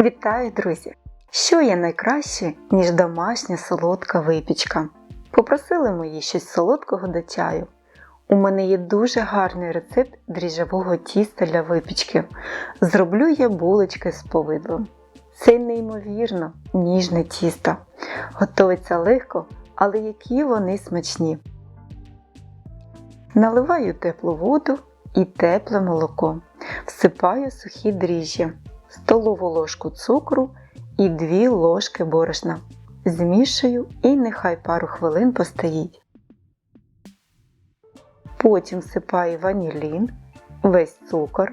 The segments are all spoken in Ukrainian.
Вітаю, друзі! Що є найкраще, ніж домашня солодка випічка? Попросили мої щось солодкого до чаю. У мене є дуже гарний рецепт дріжджового тіста для випічки. Зроблю я булочки з повидлом. Це неймовірно ніжне тісто. Готовиться легко, але які вони смачні. Наливаю теплу воду і тепле молоко. Всипаю сухі дріжджі, столову ложку цукру і 2 ложки борошна. Змішую і нехай пару хвилин постоїть. Потім всипаю ванілін, весь цукор,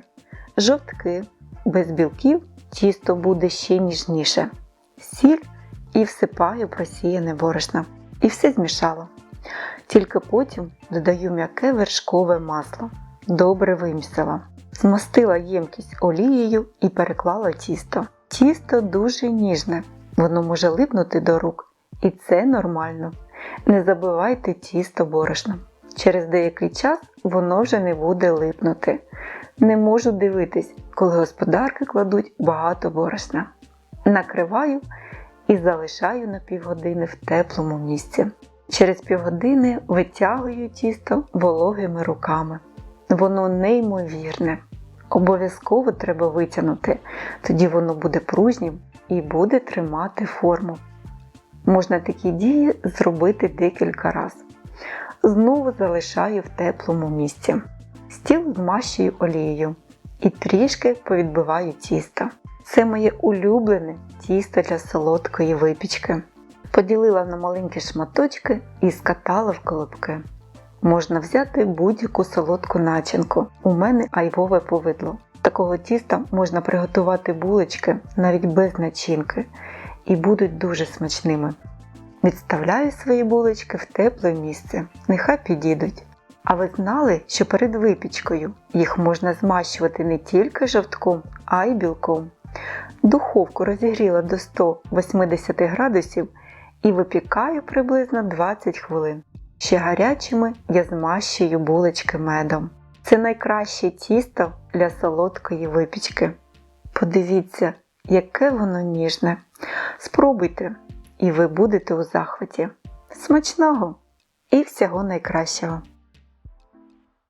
жовтки, без білків тісто буде ще ніжніше, сіль і всипаю просіяне борошно. І все змішала. Тільки потім додаю м'яке вершкове масло. Добре вимісила. Змастила ємкість олією і переклала тісто. Тісто дуже ніжне, воно може липнути до рук, і це нормально. Не забивайте тісто борошном. Через деякий час воно вже не буде липнути. Не можу дивитись, коли господарки кладуть багато борошна. Накриваю і залишаю на півгодини в теплому місці. Через півгодини витягую тісто вологими руками. Воно неймовірне. Обов'язково треба витягнути, тоді воно буде пружнім і буде тримати форму. Можна такі дії зробити декілька разів. Знову залишаю в теплому місці. Стіл змащую олією і трішки повідбиваю тісто. Це моє улюблене тісто для солодкої випічки. Поділила на маленькі шматочки і скатала в колобки. Можна взяти будь-яку солодку начинку. У мене айвове повидло. Такого тіста можна приготувати булочки навіть без начинки і будуть дуже смачними. Відставляю свої булочки в тепле місце, нехай підійдуть. А ви знали, що перед випічкою їх можна змащувати не тільки жовтком, а й білком. Духовку розігріла до 180 градусів і випікаю приблизно 20 хвилин. Ще гарячими я змащую булочки медом. Це найкраще тісто для солодкої випічки. Подивіться, яке воно ніжне. Спробуйте, і ви будете у захваті. Смачного і всього найкращого!